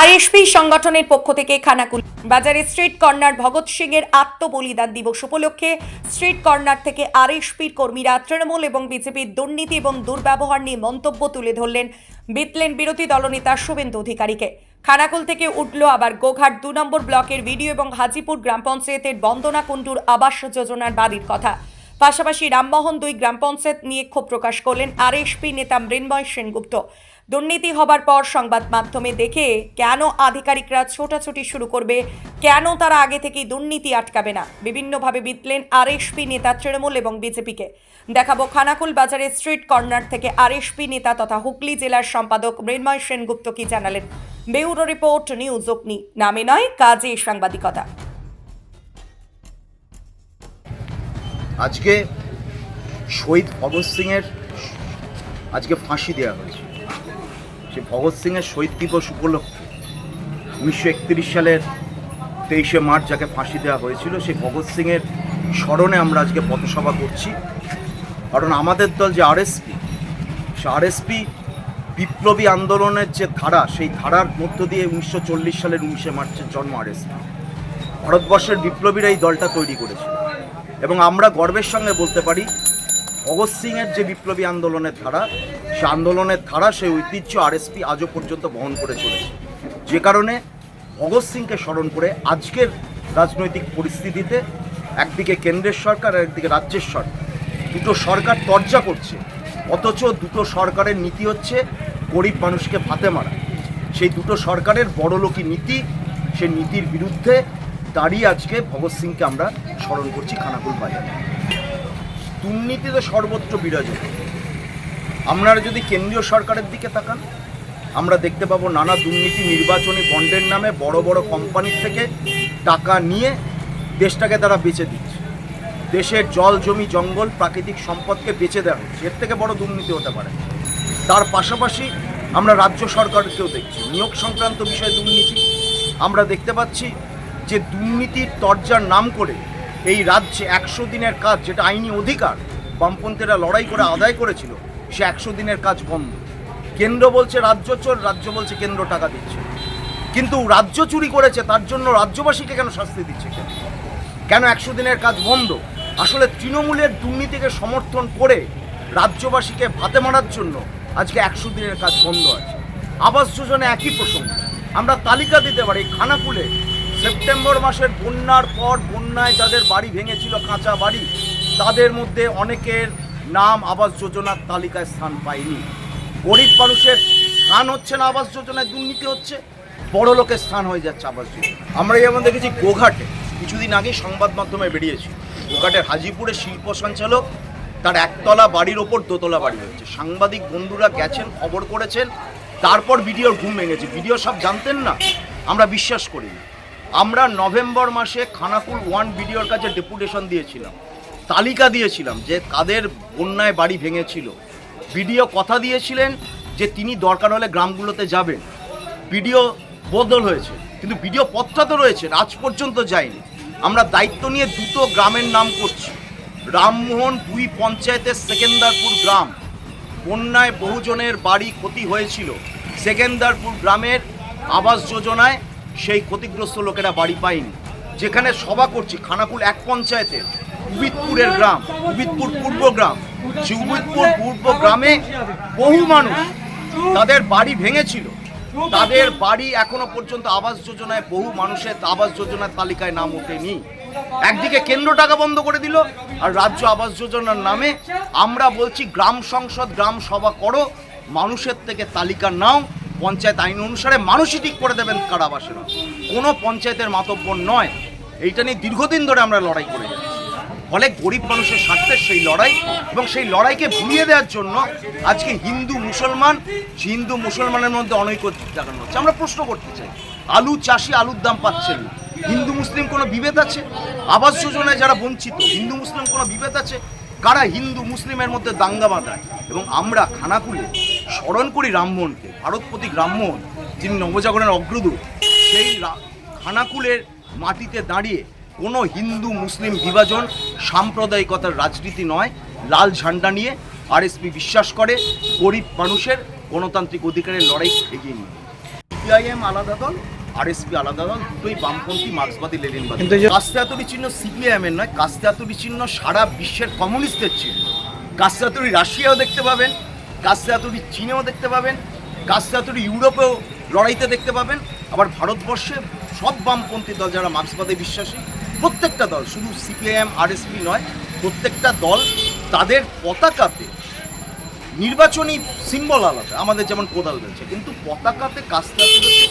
ISP সংগঠনের পক্ষ থেকে খানাকুল বাজারে স্ট্রিট কর্নার ভগৎ সিং এর আত্মবলিদান দিবস উপলক্ষে স্ট্রিট কর্নার থেকে আরএসপির কর্মীরা তৃণমূল এবং বিজেপির দুর্নীতি এবং দুর্ব্যবহার নিয়ে মন্তব্য তুলে ধরলেন বিতলেন বিরোধী দলনেতা শুভেন্দু অধিকারীকে। খানাকুল থেকে উঠল আবার গোঘাট দু নম্বর ব্লকের ভিডিও এবং হাজিপুর গ্রাম পঞ্চায়েতের বন্দনা কুণ্ডুর আবাস যোজনার বাড়ির কথা। পাশাপাশি রামমোহন দুই গ্রাম পঞ্চায়েত নিয়ে ক্ষোভ প্রকাশ করলেন আরএসপি নেতা মৃন্ময় সেনগুপ্ত। দুর্নীতি হবার পর সংবাদ মাধ্যমে দেখে কেন আধিকারিকরা ছোটাছুটি শুরু করবে, কেন তারা আগে থেকেই দুর্নীতি আটকাবে না? বিভিন্নভাবে বিতলেন আরএসপি নেতা তৃণমূল এবং বিজেপিকে। দেখাবো খানাকুল বাজারের স্ট্রিট কর্নার থেকে আরএসপি নেতা তথা হুগলি জেলার সম্পাদক মৃন্ময় সেনগুপ্ত কি জানালেন? বেউরো রিপোর্ট, নিউজ অগ্নি। নামে নয়, কাজে সাংবাদিকতা। আজকে শহীদ ভগৎ সিংয়ের আজকে ফাঁসি দেওয়া হয়েছে। সে ভগৎ সিংয়ের শহীদ দিবস উপলক্ষে উনিশশো একত্রিশ সালের তেইশে মার্চ যাকে ফাঁসি দেওয়া হয়েছিল, সেই ভগৎ সিংয়ের স্মরণে আমরা আজকে পথসভা করছি। কারণ আমাদের দল যে আরএসপি, সে আরএসপি বিপ্লবী আন্দোলনের যে ধারা, সেই ধারার মধ্য দিয়ে উনিশশো চল্লিশ সালের উনিশে মার্চের জন্ম আরএসপি। ভারতবর্ষের বিপ্লবীরা এই দলটা তৈরি করেছিল। এবং আমরা গর্বের সঙ্গে বলতে পারি, ভগৎ সিংয়ের যে বিপ্লবী আন্দোলনের ধারা সে আন্দোলনের ধারা, সেই ঐতিহ্য আরএসপি আজও পর্যন্ত বহন করে চলেছে। যে কারণে ভগৎ সিংকে স্মরণ করে আজকের রাজনৈতিক পরিস্থিতিতে একদিকে কেন্দ্রের সরকার আর একদিকে রাজ্যের সরকার। দুটো সরকার তর্জা করছে, অথচ দুটো সরকারের নীতি হচ্ছে গরিব মানুষকে ভাতে মারা। সেই দুটো সরকারের বড়লোকি নীতি সেই নীতির বিরুদ্ধে দাঁড়িয়ে আজকে ভগৎ সিংকে আমরা স্মরণ করছি খানাকুল বাজারে। দুর্নীতি তো সর্বত্র বিরাজমান। আপনারা যদি কেন্দ্রীয় সরকারের দিকে তাকান, আমরা দেখতে পাবো নানা দুর্নীতি নির্বাচনী বন্ডের নামে বড় বড় কোম্পানির থেকে টাকা নিয়ে দেশটাকে তারা বেচে দিচ্ছে। দেশের জল, জমি, জঙ্গল, প্রাকৃতিক সম্পদকে বেচে দেওয়া হচ্ছে। এর থেকে বড় দুর্নীতি হতে পারে। তার পাশাপাশি আমরা রাজ্য সরকারকেও দেখছি। নিয়োগ সংক্রান্ত বিষয়ে দুর্নীতি। আমরা দেখতে পাচ্ছি যে দুর্নীতির তর্জার নাম করে এই রাজ্যে একশো দিনের কাজ, যেটা আইনি অধিকার, বামপন্থীরা লড়াই করে আদায় করেছিল সে একশো দিনের কাজ বন্ধ। কেন্দ্র বলছে রাজ্য চোর, রাজ্য বলছে কেন্দ্র টাকা দিচ্ছে। কিন্তু রাজ্য চুরি করেছে, তার জন্য রাজ্যবাসীকে কেন শাস্তি দিচ্ছে কেন? একশো দিনের কাজ বন্ধ? আসলে তৃণমূলের দুর্নীতিকে সমর্থন করে রাজ্যবাসীকে ভাতে মারার জন্য আজকে একশো দিনের কাজ বন্ধ আছে। আবাস যোজনা একই প্রসঙ্গ। আমরা তালিকা দিতে পারি, খানাকুলে সেপ্টেম্বর মাসের বন্যার পর বন্যায় যাদের বাড়ি ভেঙেছিল কাঁচা বাড়ি, তাদের মধ্যে অনেকের নাম আবাস যোজনার তালিকায় স্থান পায়নি। গরিব মানুষের স্থান হচ্ছে না আবাস যোজনায়, দুর্নীতি হচ্ছে, বড় লোকের স্থান হয়ে যাচ্ছে আবাস যোজনা। আমরা যেমন দেখেছি গোঘাটে, কিছুদিন আগে সংবাদ মাধ্যমে বেরিয়েছি, গোঘাটের হাজিপুরের শিল্প সঞ্চালক তার একতলা বাড়ির ওপর দোতলা বাড়ি হচ্ছে সাংবাদিক বন্ধুরা গেছেন, খবর করেছেন, তারপর ভিডিওর ঘুম ভেঙেছে। ভিডিও সব জানতেন না, আমরা বিশ্বাস করি না। আমরা নভেম্বর মাসে খানাকুল ওয়ান ভিডিওর কাছে ডেপুটেশন দিয়েছিলাম। তালিকা দিয়েছিলাম যে কাদের বন্যায় বাড়ি ভেঙেছিল। বিডিও কথা দিয়েছিলেন যে তিনি দরকার হলে গ্রামগুলোতে যাবেন। বিডিও বদল হয়েছে, কিন্তু বিডিও পথটা তো রয়েছে, আজ পর্যন্ত যায়নি। আমরা দায়িত্ব নিয়ে দুটো গ্রামের নাম করছি। রামমোহন দুই পঞ্চায়েতের সেকেন্দারপুর গ্রাম। বন্যায় বহুজনের বাড়ি ক্ষতি হয়েছিল। সেকেন্দারপুর গ্রামের আবাস যোজনায় সেই ক্ষতিগ্রস্ত লোকেরা বাড়ি পায়নি। যেখানে সভা করছি, খানাকুল এক পঞ্চায়েতের। উবিদপুরের গ্রাম, উবিদপুর পূর্ব গ্রাম। সে উবিদপুর পূর্ব গ্রামে বহু মানুষ তাদের বাড়ি ভেঙেছিল। তাদের বাড়ি এখনও পর্যন্ত আবাস যোজনায় বহু মানুষের আবাস যোজনার তালিকায় নাম ওঠেনি। একদিকে কেন্দ্র টাকা বন্ধ করে দিল আর রাজ্য আবাস যোজনার নামে আমরা বলছি গ্রাম সংসদ, গ্রাম সভা করো, মানুষের থেকে তালিকা নাও, পঞ্চায়েত আইন অনুসারে মানুষই ঠিক করে দেবেন কারাবাসেরা। কোনো পঞ্চায়েতের মাতব্য নয়। এইটা নিয়ে দীর্ঘদিন ধরে আমরা লড়াই করে যাচ্ছি। ফলে গরিব মানুষের স্বার্থের সেই লড়াই এবং সেই লড়াইকে ভুলিয়ে দেওয়ার জন্য আজকে হিন্দু মুসলমান, হিন্দু মুসলমানের মধ্যে অনৈক্য দেখানো হচ্ছে। আমরা প্রশ্ন করতে চাই, আলু চাষি আলুর দাম পাচ্ছেন না। হিন্দু মুসলিম কোনো বিভেদ আছে? আবাস যোজনায় যারা বঞ্চিত, হিন্দু মুসলিম কোনো বিভেদ আছে? কারা হিন্দু মুসলিমের মধ্যে দাঙ্গা বাঁধায়? এবং আমরা খানাকুলে স্মরণ করি রামমোহনকে ভারত প্রতীক রামমোহন যিনি নবজাগরণের অগ্রদূত, সেই খানাকুলের মাটিতে দাঁড়িয়ে কোনো হিন্দু মুসলিম বিভাজন সাম্প্রদায়িকতার রাজনীতি নয়। লাল ঝান্ডা নিয়ে আরএসপি বিশ্বাস করে গরিব মানুষের গণতান্ত্রিক অধিকারের লড়াই এগিয়ে নিয়ে। সিপিআইএম আলাদা দল আর আরএসপি আলাদা দল দুটোই বামপন্থী মার্ক্সবাদী লেনিনবাদী। কিন্তু এই কাস্তে হাতুড়ি চিহ্ন সিপিআইএম এর নয় কাস্তে হাতুড়ি চিহ্ন সারা বিশ্বের কমিউনিস্টদের চিহ্ন। কাস্তে হাতুড়ি রাশিয়াও দেখতে পাবেন কাস্তে হাতুড়ি চীনেও দেখতে পাবেন কাস্তে হাতুড়ি ইউরোপেও লড়াইতে দেখতে পাবেন। আবার ভারতবর্ষে সব বামপন্থী দল যারা মার্ক্সবাদে বিশ্বাসী প্রত্যেকটা দল শুধু সিপিআইএম আরএসপি নয় প্রত্যেকটা দল তাদের পতাকাতে নির্বাচনী সিম্বল আলাদা। আমাদের যেমন কোদাল রয়েছে কিন্তু পতাকাতে শ্রমিক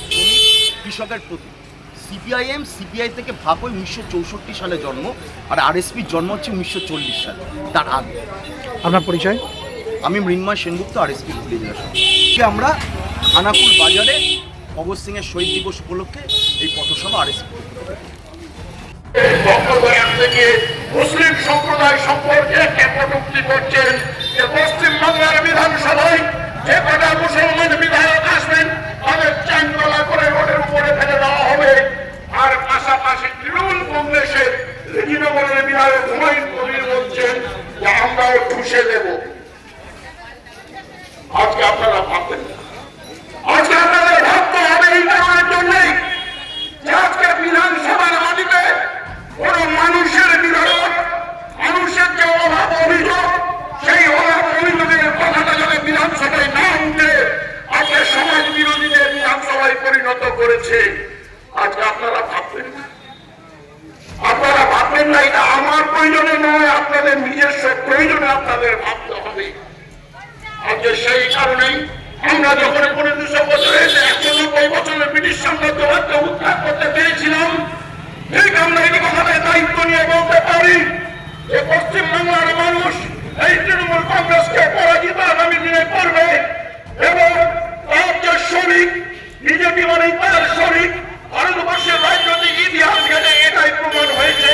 কৃষকের প্রতি। সিপিআইএম সিপিআই থেকে ভাগ হয়ে উনিশশো চৌষট্টি সালে জন্ম আর আরএসপির জন্ম হচ্ছে উনিশশো চল্লিশ সালে তার আগে। আপনার পরিচয়? আমি মৃন্ময় সেনগুপ্ত আরএসপি পুলিশ জেলা সভাপতি। আমরা খানাকুল বাজারে ভগৎ সিংয়ের শহীদ দিবস উপলক্ষে এই পথসভা আরএসপি মুসলিম সম্প্রদায় সম্পর্কে একটা কটূক্তি করছেন যে পশ্চিমবাংলার বিধানসভায় যে কটা মুসলমান বিধায়ক আসবেন তাদের চান গলা করে রোডের উপরে ফেলে দেওয়া হবে আর পাশাপাশি তৃণমূল কংগ্রেসের রেজিনগরের বিধায়ক হুমায়ুন কবির বলছেন যে আমরাও ঠুসে দেব আজকে আপনারা ভাববেন না। আজকে আপনাদের ভাবতে হবে এই কারণের জন্যই যে আজকে বিধানসভার মাটিতে কোন মানুষের বিরোধ মানুষের যে অভাব অভিযোগ সেই অভাব অভিযোগের কথাটা যাতে বিধানসভায় না উঠে আজকে সমাজ বিরোধীদের বিধানসভায় পরিণত করেছে আজকে আপনারা ভাববেন না। আপনারা ভাববেন না এটা আমার প্রয়োজনে নয় আপনাদের নিজস্ব আপনাদের ভাবতে হবে। আজকে সেই কারণেই আমরা যখন কোনো দুশো বছরে একশো বছরের ব্রিটিশ সাম্রাজ্যবাদকে উদ্ধার করতে পেরেছিলাম যে পশ্চিমবাংলার মানুষ এই তৃণমূল করবে এবং তার যে শরিক শরিক ভারতবর্ষের রাজনৈতিক ইতিহাস ঘেটে এটাই প্রমাণ হয়েছে।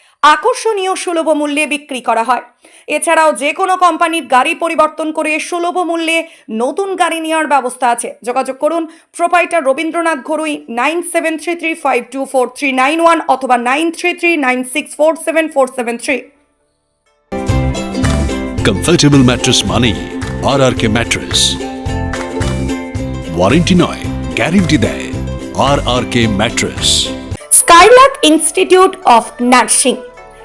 আকর্ষণীয় সুলভ মূল্যে বিক্রি করা হয়। এছাড়াও যে কোনো কোম্পানির গাড়ি পরিবর্তন করে সুলভ মূল্যে নতুন গাড়ি নেওয়ার ব্যবস্থা আছে। যোগাযোগ করুন proprietor Rabindranath Ghorui nine seven three three five two four three nine one অথবা nine three three nine six four seven four seven three. Comfortable mattress মানেই R R K mattress warranty নয় গ্যারেন্টি দেয় R R K mattress Skylark institute of nursing